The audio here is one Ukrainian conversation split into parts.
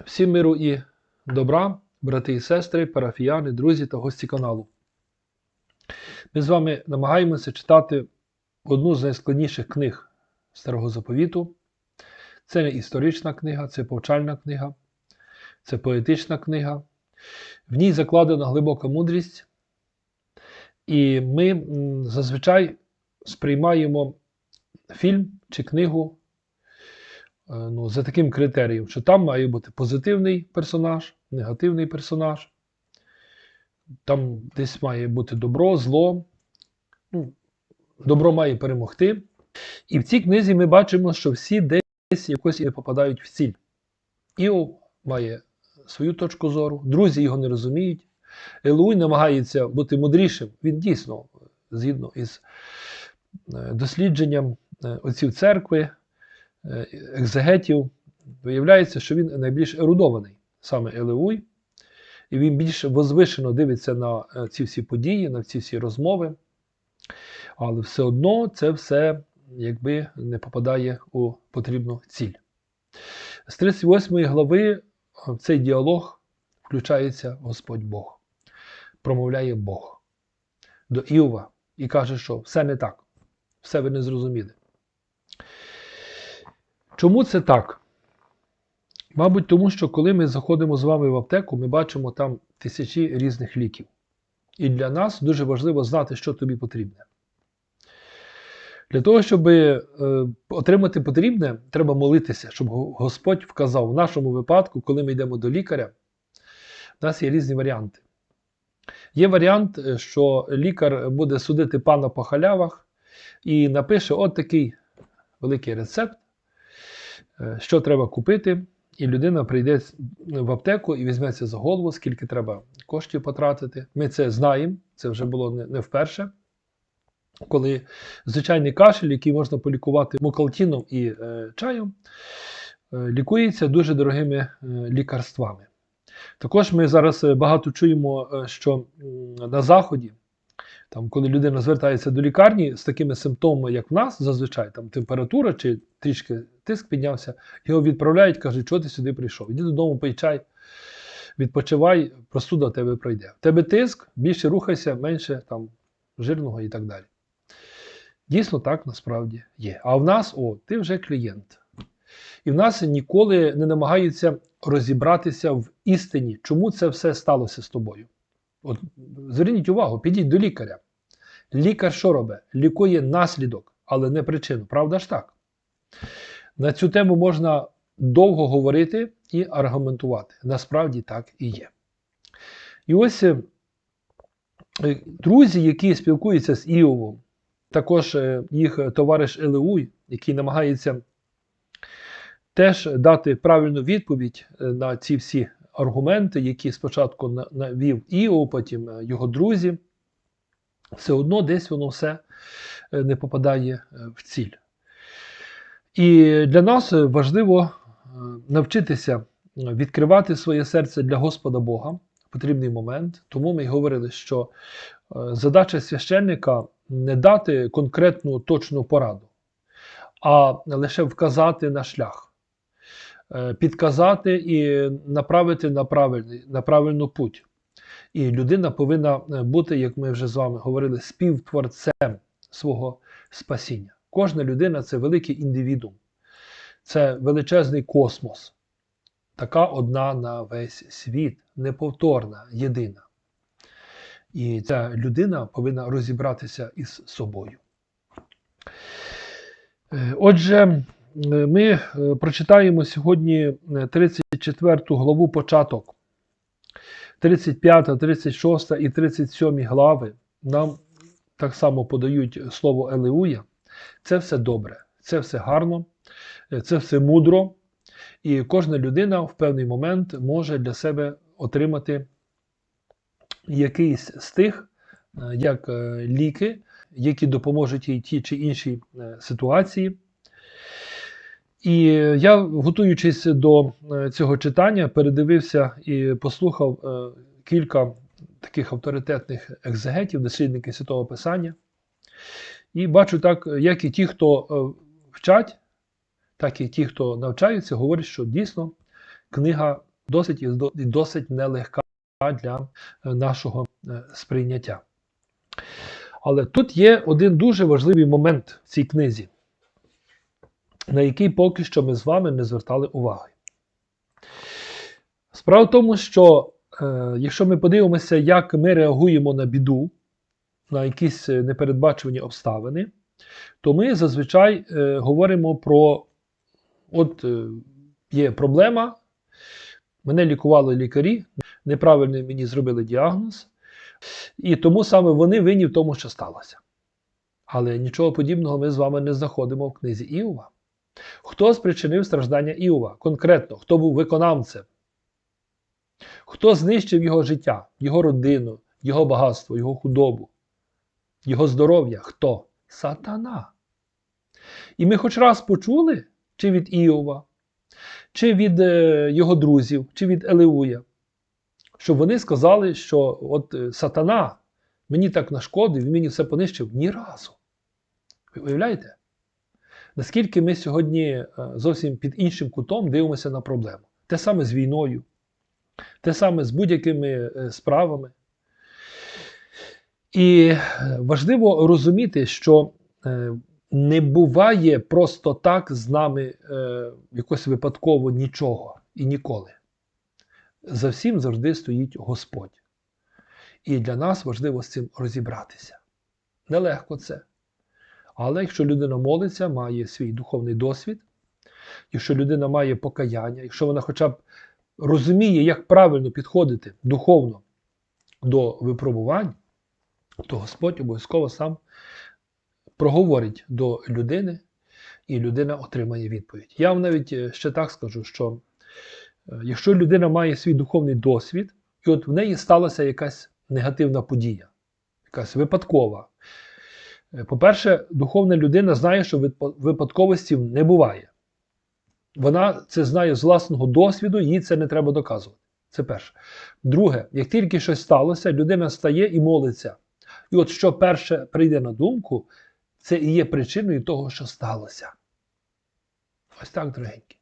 Всім миру і добра, брати і сестри, парафіяни, друзі та гості каналу. Ми з вами намагаємося читати одну з найскладніших книг Старого Заповіту. Це не історична книга, це повчальна книга, це поетична книга. В ній закладена глибока мудрість, і ми зазвичай сприймаємо фільм чи книгу ну, за таким критерієм, що там має бути позитивний персонаж, негативний персонаж, там десь має бути добро, зло. Ну, добро має перемогти. І в цій книзі ми бачимо, що всі десь якось і попадають в ціль. Іов має свою точку зору, друзі його не розуміють. Елуй намагається бути мудрішим. Він дійсно, згідно із е, дослідженням е, отців церкви, е, екзегетів, виявляється, що він найбільш ерудований, саме Елеуй, і він більш возвишено дивиться на е, ці всі події, на ці всі розмови. Але все одно це все якби не попадає у потрібну ціль. З 38 глави в цей діалог включається Господь Бог, промовляє Бог до Іова і каже, що все не так, все ви не зрозуміли. Чому це так? Мабуть, тому що коли ми заходимо з вами в аптеку, ми бачимо там тисячі різних ліків. І для нас дуже важливо знати, що тобі потрібне. Для того, щоб е, отримати потрібне, треба молитися, щоб Господь вказав. В нашому випадку, коли ми йдемо до лікаря, в нас є різні варіанти. Є варіант, е, що лікар буде судити пана по халявах і напише от такий великий рецепт, що треба купити, і людина прийде в аптеку і візьметься за голову, скільки треба коштів потратити. Ми це знаємо, це вже було не, вперше. Коли звичайний кашель, який можна полікувати мукалтином і е, чаєм, е, лікується дуже дорогими е, лікарствами. Також ми зараз е, багато чуємо, е, що на Заході, там, коли людина звертається до лікарні з такими симптомами, як в нас, зазвичай там температура чи трішки тиск піднявся, його відправляють, кажуть, що ти сюди прийшов. Іди додому, пий чай, відпочивай, простуда в тебе пройде. В тебе тиск, більше рухайся, менше там, жирного і так далі. Дійсно, так насправді є. А в нас, о, ти вже клієнт. І в нас ніколи не намагаються розібратися в істині, чому це все сталося з тобою. От зверніть увагу, підіть до лікаря. Лікар що робить? Лікує наслідок, але не причину. Правда ж так? На цю тему можна довго говорити і аргументувати. Насправді так і є. І ось е, друзі, які спілкуються з Іовом, також е, їх товариш Елеуй, який намагається теж дати правильну відповідь е, на ці всі аргументи, які спочатку навів Іов, потім його друзі, все одно десь воно все не попадає в ціль. І для нас важливо е, навчитися е, відкривати своє серце для Господа Бога в потрібний момент. Тому ми й говорили, що е, задача священника не дати конкретну точну пораду, а лише вказати на шлях, підказати і направити на правильний, на правильну путь. І людина повинна бути, як ми вже з вами говорили, співтворцем свого спасіння. Кожна людина це великий індивідум, це величезний космос, така одна на весь світ, неповторна, єдина. І ця людина повинна розібратися із собою. Е, Отже, е, ми е, прочитаємо сьогодні е, 34 главу початок. 35, 36 і 37 глави нам так само подають слово Елеуя. Це все добре, це все гарно, е, це все мудро. І кожна людина в певний момент може для себе отримати якийсь з тих, е, як е, ліки, які допоможуть їй ті чи іншій ситуації. І я, готуючись до цього читання, передивився і послухав кілька таких авторитетних екзегетів, дослідників Святого Писання. І бачу так, як і ті, хто е, вчать, так і ті, хто навчаються, говорять, що дійсно книга досить і досить нелегка для е, нашого е, сприйняття. Але тут є один дуже важливий момент в цій книзі, на який поки що ми з вами не звертали уваги. Справа в тому, що е, якщо ми подивимося, як ми реагуємо на біду, на якісь е, непередбачувані обставини, то ми зазвичай е, говоримо про от е, є проблема, мене лікували лікарі, неправильно мені зробили діагноз, і тому саме вони винні в тому, що сталося. Але нічого подібного ми з вами не знаходимо в книзі Іова. Хто спричинив страждання Іова? Конкретно, хто був виконавцем? Хто знищив його життя, його родину, його багатство, його худобу, його здоров'я? Хто? Сатана. І ми хоч раз почули, чи від Іова, чи від е, його друзів, чи від Елеуя, щоб вони сказали, що от е, сатана мені так нашкодив, він мені все понищив ні разу. Ви уявляєте? Наскільки ми сьогодні е, зовсім під іншим кутом дивимося на проблему? Те саме з війною, те саме з будь-якими справами. І важливо розуміти, що е, не буває просто так з нами е, якось випадково нічого і ніколи. За всім завжди стоїть Господь. І для нас важливо з цим розібратися. Нелегко це. Але якщо людина молиться, має свій духовний досвід, якщо людина має покаяння, якщо вона хоча б розуміє, як правильно підходити духовно до випробувань, то Господь обов'язково сам проговорить до людини, і людина отримає відповідь. Я вам навіть е, ще так скажу, що е, якщо людина має свій духовний досвід, і от в неї сталася якась негативна подія, якась випадкова. Е, По-перше, духовна людина знає, що випа- випадковостів не буває. Вона це знає з власного досвіду, їй це не треба доказувати. Це перше. Друге, як тільки щось сталося, людина стає і молиться. І от що перше прийде на думку, це і є причиною того, що сталося. Ось так, дорогенькі.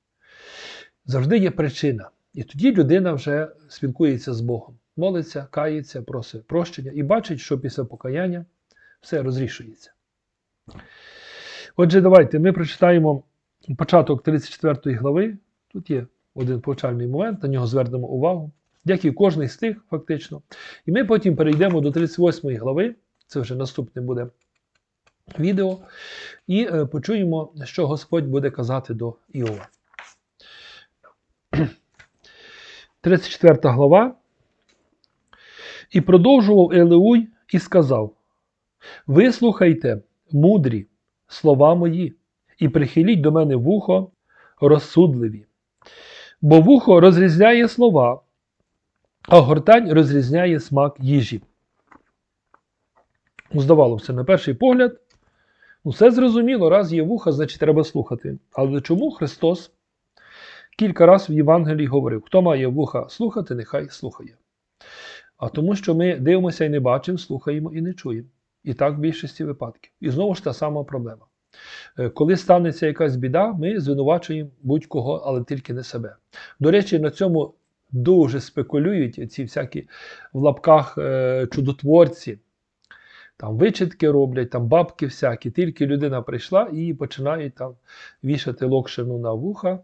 Завжди є причина. І тоді людина вже спілкується з Богом, молиться, кається, просить прощення і бачить, що після покаяння все розрішується. Отже, давайте ми прочитаємо початок 34 глави. Тут є один повчальний момент, на нього звернемо увагу, як і кожний з тих, фактично. І ми потім перейдемо до 38 глави, це вже наступне буде відео, і е, почуємо, що Господь буде казати до Іова. 34 глава. І продовжував Елеуй і сказав: Вислухайте, мудрі, слова мої, і прихиліть до мене вухо розсудливі. Бо вухо розрізняє слова, а гортань розрізняє смак їжі. Ну, здавалося, на перший погляд, ну, все зрозуміло, раз є вуха, значить треба слухати. Але чому Христос кілька разів в Євангелії говорив: хто має вуха слухати, нехай слухає. А тому, що ми дивимося і не бачимо, слухаємо і не чуємо. І так в більшості випадків. І знову ж та сама проблема. Е, Коли станеться якась біда, ми звинувачуємо будь-кого, але тільки не себе. До речі, на цьому дуже спекулюють ці всякі в лапках е, чудотворці. Там вичитки роблять, там бабки всякі. Тільки людина прийшла і починають там вішати локшину на вуха.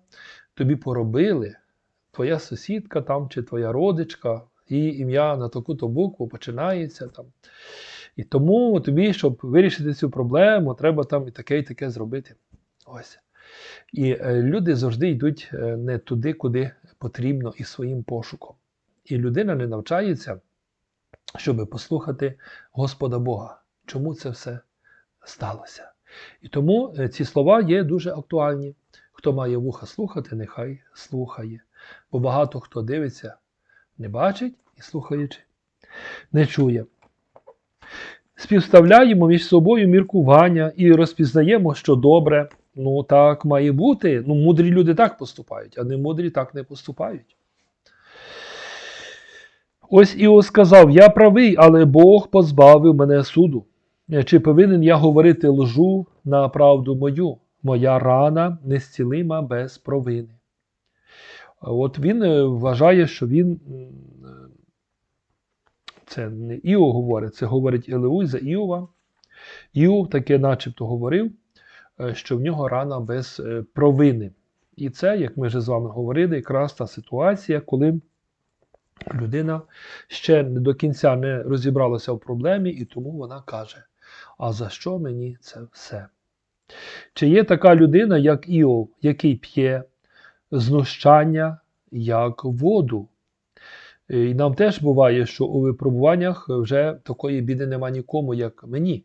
Тобі поробили, твоя сусідка там чи твоя родичка, її ім'я на таку-то букву починається там. І тому тобі, щоб вирішити цю проблему, треба там і таке, і таке зробити. Ось. І е, люди завжди йдуть е, не туди, куди потрібно, і своїм пошуком. І людина не навчається, щоб послухати Господа Бога, чому це все сталося. І тому е, ці слова є дуже актуальні. Хто має вуха слухати, нехай слухає. Бо багато хто дивиться, не бачить і слухаючи, не чує. Співставляємо між собою міркування і розпізнаємо, що добре. Ну, так має бути. Ну, мудрі люди так поступають, а не мудрі так не поступають. Ось Іо сказав: Я правий, але Бог позбавив мене суду. Чи повинен я говорити лжу на правду мою? Моя рана незцілима без провини. От він е, вважає, що він. Це не Іов говорить, це говорить Елеуй за Іова. Іов таке начебто говорив, що в нього рана без е, провини. І це, як ми вже з вами говорили, якраз та ситуація, коли людина ще до кінця не розібралася в проблемі, і тому вона каже: А за що мені це все? Чи є така людина, як Іов, який п'є знущання як воду? І нам теж буває, що у випробуваннях вже такої біди нема нікому, як мені.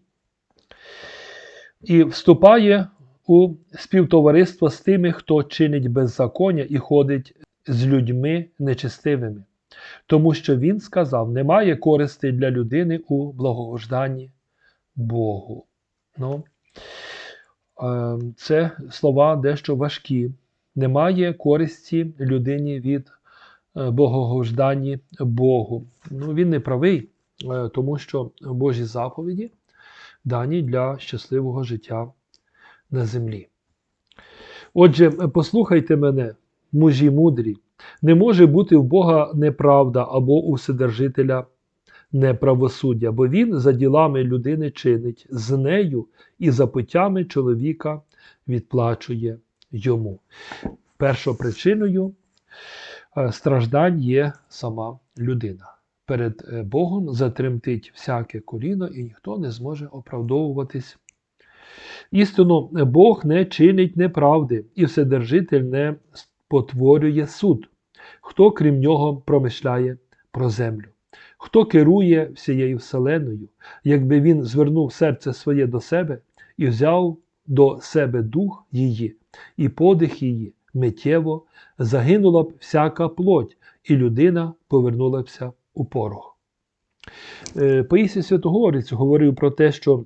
І вступає у співтовариство з тими, хто чинить беззаконня і ходить з людьми нечестивими. Тому що він сказав: немає користі для людини у благожданні Богу. Ну, е, це слова дещо важкі. Немає користі людині від е, богогожданні Богу. Ну, він не правий, е, тому що Божі заповіді дані для щасливого життя на землі. Отже, послухайте мене, мужі мудрі, не може бути в Бога неправда або у Вседержителя неправосуддя, бо він за ділами людини чинить з нею і за путями чоловіка відплачує йому. Першопричиною е, страждань є сама людина. Перед е, Богом затремтить всяке коліно, і ніхто не зможе оправдовуватись. Істинно, Бог не чинить неправди, і Вседержитель не спотворює суд. Хто, крім нього, промишляє про землю? Хто керує всією вселеною, якби він звернув серце своє до себе і взяв до себе дух її, і подих її миттєво загинула б всяка плоть, і людина повернулася у порох. Е, Паїсій Святогорець говорив про те, що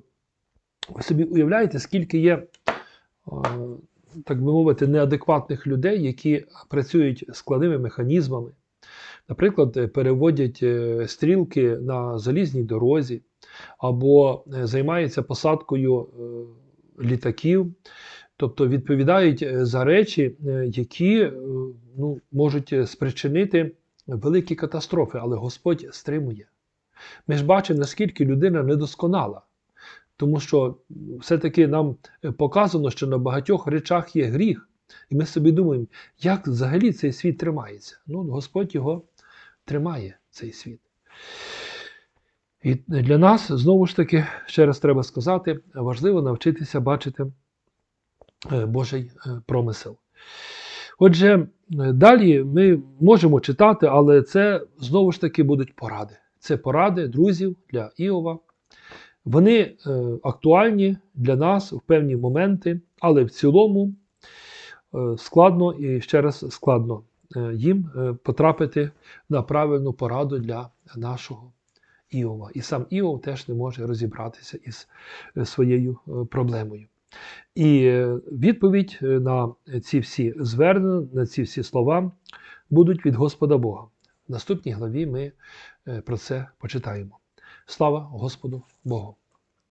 ви собі уявляєте, скільки є, так би мовити, неадекватних людей, які працюють складними механізмами. Наприклад, переводять е, стрілки на залізній дорозі, або е, займаються посадкою літаків, тобто відповідають за речі, які ну, можуть спричинити великі катастрофи, але Господь стримує. Ми ж бачимо, наскільки людина недосконала. Тому що все-таки нам показано, що на багатьох речах є гріх. І ми собі думаємо, як взагалі цей світ тримається. Ну, Господь його тримає, цей світ. І для нас, знову ж таки, ще раз треба сказати, важливо навчитися бачити е, Божий е, промисел. Отже, е, далі ми можемо читати, але це знову ж таки будуть поради. Це поради друзів для Іова. Вони е, актуальні для нас в певні моменти, але в цілому е, складно і ще раз складно е, їм е, потрапити на правильну пораду для нашого Іова. І сам Іов теж не може розібратися із е, своєю е, проблемою. І е, відповідь е, на ці всі звернення, на ці всі слова будуть від Господа Бога. В наступній главі ми е, про це почитаємо. Слава Господу Богу!